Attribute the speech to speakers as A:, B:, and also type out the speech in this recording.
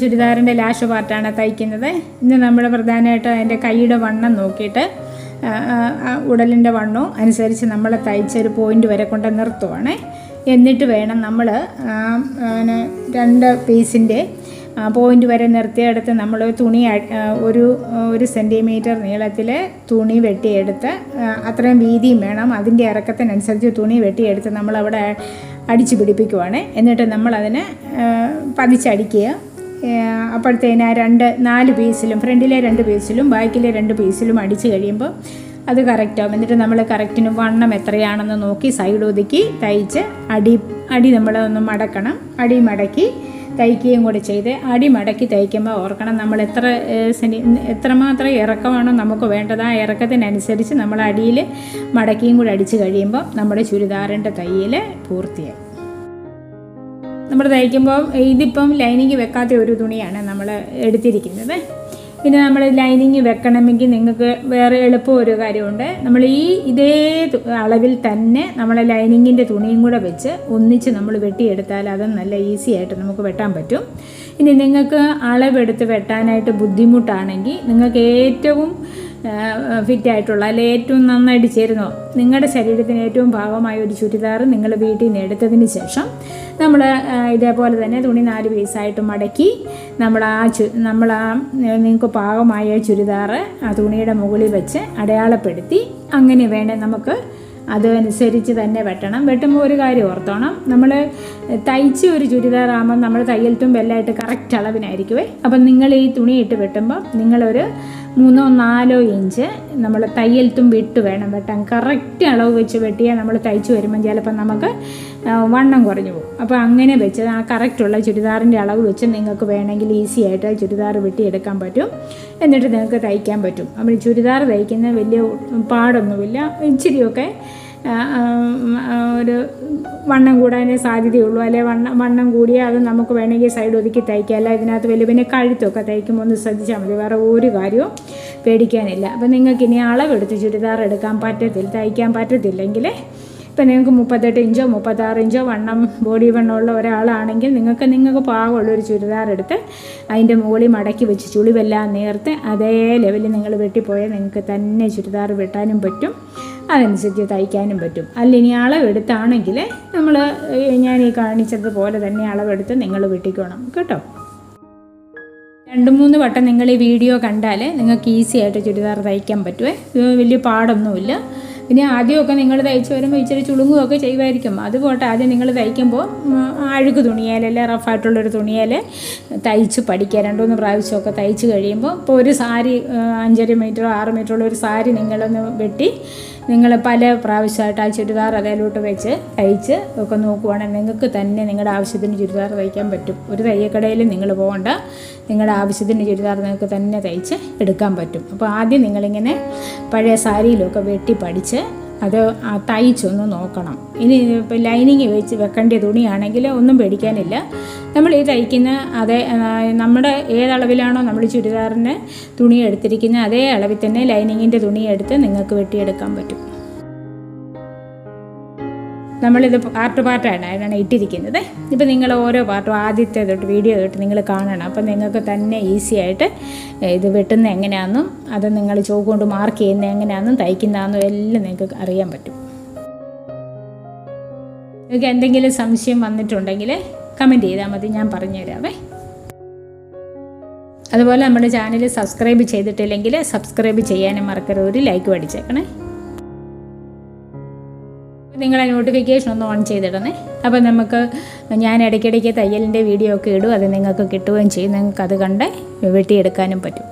A: ചുരിദാറിന്റെ lash പാർട്ടാണ് തയ്ക്കുന്നത്. ഇന്ന് നമ്മൾ പ്രധാനമായിട്ട് അതിന്റെ കൈയുടെ വണ്ണം നോക്കിയിട്ട് ഉടലിന്റെ വണ്ണവും അനുസരിച്ച് നമ്മൾ തയ്ച്ചൊരു പോയിന്റ് വരെ കൊണ്ട് നിർത്തുവാണ്. എന്നിട്ട് വേണം നമ്മൾ രണ്ട് പീസിന്റെ പോയിന്റ് വരെ നിർത്തിയെടുത്ത് നമ്മൾ തുണി ഒരു ഒരു സെന്റിമീറ്റർ നീളത്തിൽ തുണി വെട്ടിയെടുത്ത് അത്രയും വീതിയും വേണം. അതിന്റെ ഇറക്കത്തിനനുസരിച്ച് തുണി വെട്ടിയെടുത്ത് നമ്മളവിടെ അടിച്ചു പിടിപ്പിക്കുവാണ്. എന്നിട്ട് നമ്മളതിനെ പതിച്ചടിക്കുക. അപ്പോഴത്തേന് രണ്ട് നാല് പീസിലും ഫ്രണ്ടിലെ രണ്ട് പീസിലും ബാക്കിലെ രണ്ട് പീസിലും അടിച്ച് കഴിയുമ്പോൾ അത് കറക്റ്റാവും എന്നിട്ട് നമ്മൾ കറക്റ്റിന് വണ്ണം എത്രയാണെന്ന് നോക്കി സൈഡ് ഒതുക്കി തയ്ച്ച് അടി അടി നമ്മൾ ഒന്ന് മടക്കണം. അടി മടക്കി തയ്ക്കുകയും കൂടി ചെയ്ത് അടി മടക്കി തയ്ക്കുമ്പോൾ ഓർക്കണം നമ്മൾ എത്ര സെന്റി എത്രമാത്രം ഇറക്കമാണോ നമുക്ക് വേണ്ടത്. ആ ഇറക്കത്തിനനുസരിച്ച് നമ്മൾ അടിയിൽ മടക്കിയും കൂടി അടിച്ച് കഴിയുമ്പോൾ നമ്മുടെ ചുരിദാറിന്റെ തയ്യൽ പൂർത്തിയായി. നമ്മൾ തയ്ക്കുമ്പോൾ ഇതിപ്പം ലൈനിങ് വെക്കാത്ത ഒരു തുണിയാണ് നമ്മൾ എടുത്തിരിക്കുന്നത്. പിന്നെ നമ്മൾ ലൈനിങ് വെക്കണമെങ്കിൽ നിങ്ങൾക്ക് വേറെ എളുപ്പം ഒരു കാര്യമുണ്ട്. നമ്മൾ ഈ ഇതേ അളവിൽ തന്നെ നമ്മൾ ലൈനിങ്ങിന്റെ തുണിയും കൂടെ വെച്ച് ഒന്നിച്ച് നമ്മൾ വെട്ടിയെടുത്താൽ അത് നല്ല ഈസി ആയിട്ട് നമുക്ക് വെട്ടാൻ പറ്റും. ഇനി നിങ്ങൾക്ക് അളവെടുത്ത് വെട്ടാനായിട്ട് ബുദ്ധിമുട്ടാണെങ്കിൽ നിങ്ങൾക്ക് ഏറ്റവും ഫിറ്റ് ആയിട്ടുള്ള അല്ലെ ഏറ്റവും നന്നായിട്ട് ചേരുന്നോ നിങ്ങളുടെ ശരീരത്തിന് ഏറ്റവും ഭാഗമായ ഒരു ചുരിദാർ നിങ്ങൾ വീട്ടിൽ നിന്ന് എടുത്തതിന് ശേഷം നമ്മൾ ഇതേപോലെ തന്നെ തുണി നാല് പീസായിട്ട് മടക്കി നമ്മൾ ആ ചു നമ്മൾ ആ നിങ്ങൾക്ക് പാകമായ ചുരിദാർ ആ തുണിയുടെ മുകളിൽ വെച്ച് അടയാളപ്പെടുത്തി അങ്ങനെ വേണേൽ നമുക്ക് അതനുസരിച്ച് തന്നെ വെട്ടണം. വെട്ടുമ്പോൾ ഒരു കാര്യം ഓർത്തോണം. നമ്മൾ തയ്ച്ച് ഒരു ചുരിദാറാകുമ്പോൾ നമ്മൾ തയ്യൽ തുമ്പെല്ലായിട്ട് കറക്റ്റ് അളവിനായിരിക്കുമേ അപ്പം നിങ്ങൾ ഈ തുണി ഇട്ട് വെട്ടുമ്പോൾ നിങ്ങളൊരു മൂന്നോ നാലോ ഇഞ്ച് നമ്മൾ തയ്യൽ വിട്ട് വേണം വെട്ടാൻ. കറക്റ്റ് അളവ് വെച്ച് വെട്ടിയാൽ നമ്മൾ തയ്ച്ച് വരുമ്പം ചിലപ്പോൾ നമുക്ക് വണ്ണം കുറഞ്ഞു പോകും. അപ്പോൾ അങ്ങനെ വെച്ച് ആ കറക്റ്റുള്ള ചുരിദാറിന്റെ അളവ് വെച്ച് നിങ്ങൾക്ക് വേണമെങ്കിൽ ഈസി ആയിട്ട് ചുരിദാർ വെട്ടിയെടുക്കാൻ പറ്റും. എന്നിട്ട് നിങ്ങൾക്ക് തയ്ക്കാൻ പറ്റും. അപ്പം ചുരിദാർ തയ്ക്കുന്ന വലിയ പാടൊന്നുമില്ല ഇച്ചിരിയൊക്കെ ഒരു വണ്ണം കൂടാനേ സാധ്യതയുള്ളൂ. അല്ലെ വണ്ണം വണ്ണം കൂടിയാൽ അത് നമുക്ക് വേണമെങ്കിൽ സൈഡ് ഒതുക്കി തയ്ക്കാം. അല്ല ഇതിനകത്ത് വലിയ പിന്നെ കഴുത്തൊക്കെ തയ്ക്കുമ്പോൾ ഒന്ന് ശ്രദ്ധിച്ചാൽ മതി. വേറെ ഒരു കാര്യവും പേടിക്കാനില്ല. അപ്പം നിങ്ങൾക്ക് ഇനി അളവെടുത്ത് ചുരിദാർ എടുക്കാൻ പറ്റത്തില്ല തയ്ക്കാൻ പറ്റത്തില്ലെങ്കിൽ ഇപ്പം നിങ്ങൾക്ക് മുപ്പത്തെട്ട് ഇഞ്ചോ മുപ്പത്താറ് ഇഞ്ചോ വണ്ണം ബോഡി വണ്ണമുള്ള ഒരാളാണെങ്കിൽ നിങ്ങൾക്ക് നിങ്ങൾക്ക് പാകമുള്ള ഒരു ചുരിദാർ എടുത്ത് അതിന്റെ മുകളിൽ മടക്കി വെച്ച് ചുളിവെല്ലാം നേർത്ത് അതേ ലെവലിൽ നിങ്ങൾ വെട്ടിപ്പോയാൽ നിങ്ങൾക്ക് തന്നെ ചുരിദാർ വെട്ടാനും പറ്റും. അതനുസരിച്ച് തയ്ക്കാനും പറ്റും. അല്ല ഇനി അളവെടുത്താണെങ്കിൽ നമ്മൾ ഞാൻ ഈ കാണിച്ചതുപോലെ തന്നെ അളവെടുത്ത് നിങ്ങൾ വെട്ടിക്കോണം. കേട്ടോ? രണ്ട് മൂന്ന് വട്ടം നിങ്ങൾ ഈ വീഡിയോ കണ്ടാൽ നിങ്ങൾക്ക് ഈസി ആയിട്ട് ചുരിദാർ തയ്ക്കാൻ പറ്റുമേ വലിയ പാടൊന്നുമില്ല. പിന്നെ ആദ്യമൊക്കെ നിങ്ങൾ തയ്ച്ച് വരുമ്പോൾ ഇച്ചിരി ചുളുങ്ങുമൊക്കെ ചെയ്യുമായിരിക്കും. അത് പോട്ടെ ആദ്യം നിങ്ങൾ തയ്ക്കുമ്പോൾ അഴുക്ക് തുണിയാൽ അല്ലെ റഫായിട്ടുള്ളൊരു തുണിയാൽ തയ്ച്ച് പഠിക്കുക. രണ്ടുമൂന്ന് പ്രാവശ്യമൊക്കെ തയ്ച്ച് കഴിയുമ്പോൾ ഇപ്പോൾ ഒരു സാരി അഞ്ചര മീറ്ററോ ആറ് മീറ്ററോ ഉള്ള ഒരു സാരി നിങ്ങളൊന്ന് വെട്ടി നിങ്ങൾ പല പ്രാവശ്യമായിട്ട് ആ ചുരിദാർ അതേലോട്ട് വെച്ച് തയ്ച്ച് ഒക്കെ നോക്കുവാണെങ്കിൽ നിങ്ങൾക്ക് തന്നെ നിങ്ങളുടെ ആവശ്യത്തിന് ചുരിദാർ തയ്ക്കാൻ പറ്റും. ഒരു തയ്യക്കടയിൽ നിങ്ങൾ പോകണ്ട. നിങ്ങളുടെ ആവശ്യത്തിന് ചുരിദാർ നിങ്ങൾക്ക് തന്നെ തയ്ച്ച് എടുക്കാൻ പറ്റും. അപ്പോൾ ആദ്യം നിങ്ങളിങ്ങനെ പഴയ സാരിയിലൊക്കെ വെട്ടി പഠിച്ച് അത് തയ്ച്ചൊന്ന് നോക്കണം. ഇനി ഇപ്പോൾ ലൈനിങ് വെച്ച് വെക്കേണ്ട തുണിയാണെങ്കിൽ ഒന്നും പേടിക്കാനില്ല. നമ്മൾ ഈ തയ്ക്കുന്ന അതേ നമ്മുടെ ഏതളവിലാണോ നമ്മൾ ചുരിദാറിന് തുണി എടുത്തിരിക്കുന്നത് അതേ അളവിൽ തന്നെ ലൈനിങ്ങിന്റെ തുണി എടുത്ത് നിങ്ങൾക്ക് വെട്ടിയെടുക്കാൻ പറ്റും. നമ്മളിത് പാർട്ട് പാർട്ടായിട്ടാണ് ഇട്ടിരിക്കുന്നത്. ഇപ്പം നിങ്ങൾ ഓരോ പാർട്ടും ആദ്യത്തെ തൊട്ട് വീഡിയോ തൊട്ട് നിങ്ങൾ കാണണം. അപ്പം നിങ്ങൾക്ക് തന്നെ ഈസി ആയിട്ട് ഇത് വെട്ടുന്ന എങ്ങനെയാണെന്നും അത് നിങ്ങൾ ചോക്ക് കൊണ്ട് മാർക്ക് ചെയ്യുന്ന എങ്ങനെയാണെന്നും തയ്ക്കുന്നതാണെന്നും എല്ലാം നിങ്ങൾക്ക് അറിയാൻ പറ്റും. നിങ്ങൾക്ക് എന്തെങ്കിലും സംശയം വന്നിട്ടുണ്ടെങ്കിൽ കമന്റ് ചെയ്താൽ മതി ഞാൻ പറഞ്ഞുതരാമേ അതുപോലെ നമ്മുടെ ചാനൽ സബ്സ്ക്രൈബ് ചെയ്തിട്ടില്ലെങ്കിൽ സബ്സ്ക്രൈബ് ചെയ്യാനും മറക്കരുത്. ഒരു ലൈക്ക് അടിച്ചേക്കണേ. നിങ്ങളെ നോട്ടിഫിക്കേഷൻ ഒന്ന് ഓൺ ചെയ്തിടണേ. അപ്പോൾ നമുക്ക് ഞാൻ ഇടയ്ക്കിടയ്ക്ക് തയ്യലിന്റെ വീഡിയോ ഒക്കെ ഇടും. അത് നിങ്ങൾക്ക് കിട്ടുകയും ചെയ്യും. നിങ്ങൾക്ക് അത് കണ്ട് വെട്ടിയെടുക്കാനും പറ്റും.